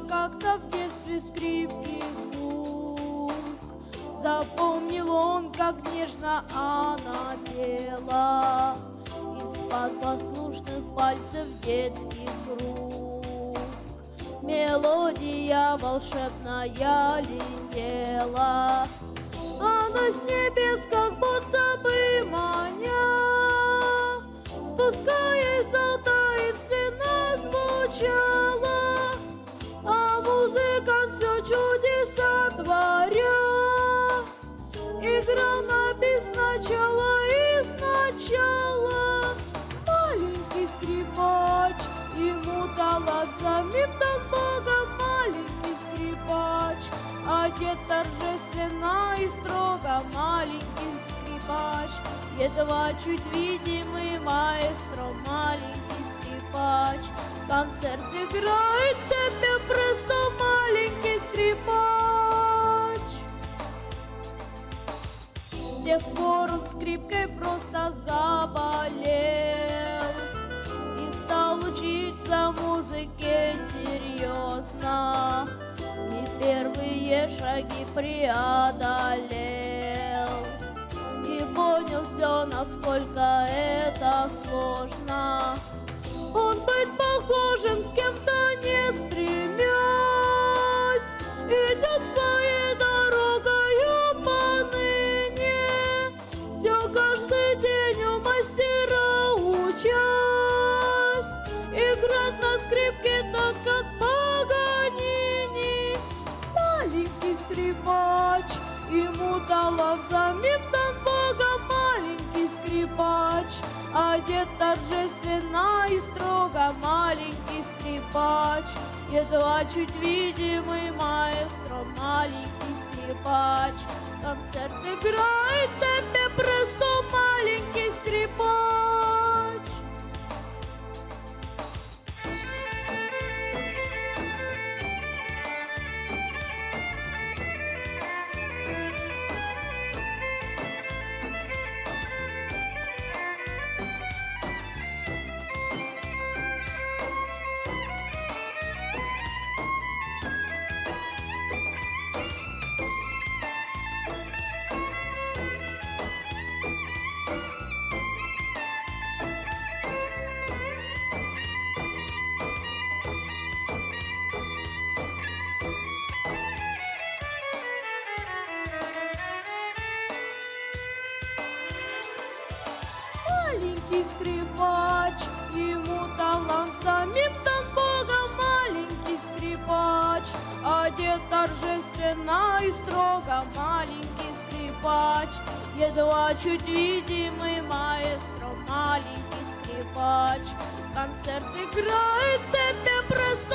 как-то в детстве скрипки звук. Запомнил он, как нежно она пела Из-под послушных пальцев детских рук. Мелодия волшебная летела, Она с небес как будто бы маня, музыкант все чудеса творя, Играл на бис сначала и сначала. Маленький скрипач, ему талант самим дан Богом. Маленький скрипач, одет торжественно и строго. Маленький скрипач, едва чуть видимый маэстро. Маленький скрипач, концерт играет в темпе престо. Маленький скрипач. С тех пор он скрипкой просто заболел И стал учиться музыке серьезно И первые шаги преодолел И понял все, насколько это сложно самим дан Богом Маленький скрипач, одет торжественно и строго Маленький скрипач, едва чуть видимый маэстро Маленький скрипач, концерт играет Маленький скрипач, ему талант самим дан Богом. Маленький скрипач, одет торжественно и строго. Маленький скрипач, едва чуть видимый маэстро. Маленький скрипач, концерт играет в темпе престо.